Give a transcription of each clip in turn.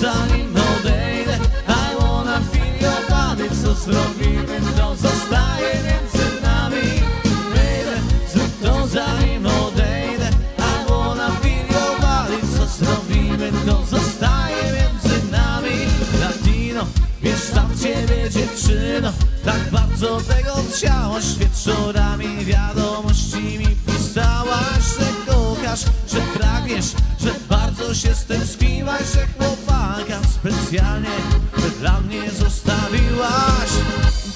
zanim odejdę I wanna feel your body Co zrobimy, to zostaje między nami. Baby, zrób to zanim odejdę. I wanna feel your body Co zrobimy, to zostaje między nami. Latino, wiesz tam ciebie dziewczyno. Tak bardzo tego chciałaś Wieczorami wiadomości mi pisałaś, że kochasz Że pragniesz, że bardzo się z tym stęskniłaś, że specjalnie dla mnie zostawiłaś.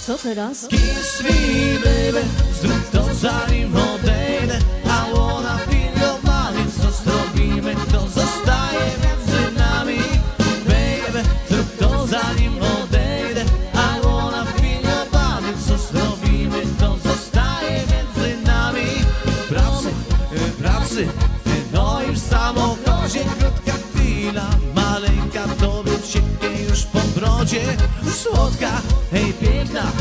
Co teraz? Kiss me baby, zrób to zanim odejdę wanna feel your body, co zrobimy, to zostaje między nami Baby, zrób to zanim odejdę wanna feel your body, co zrobimy, to zostaje między nami. Pracy, pracy, Słodka, hej piękna,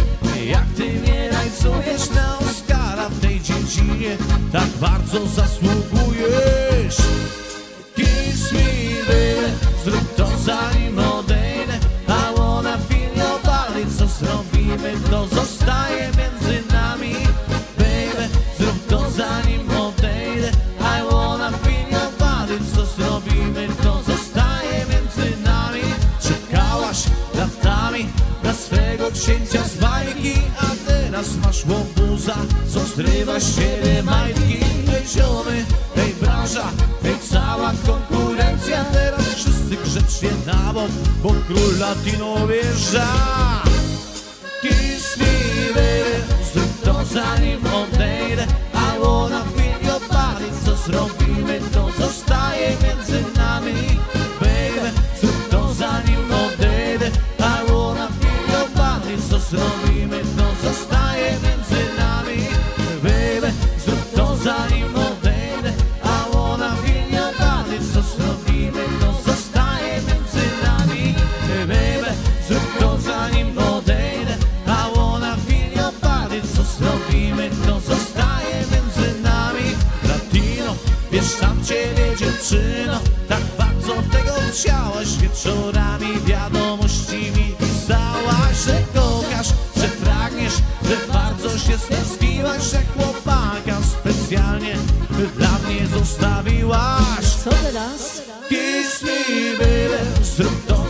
jak ty mnie rajcujesz na Oscara w tej dziedzinie? Tak bardzo zasługujesz. Kiss me księcia z bajki A teraz masz łobuza, co zrywa z siebie majtki? Hej ziomy, hej branża, hej cała konkurencja. Teraz wszyscy grzecznie na bok, bo król latino wjeżdża Kiss me baby, tego chciałaś Wieczorami wiadomości mi pisałaś Że kochasz, że pragniesz, że bardzo się stęskniłaś Że chłopaka specjalnie dla mnie zostawiłaś Co teraz? Kiss me baby, zrób to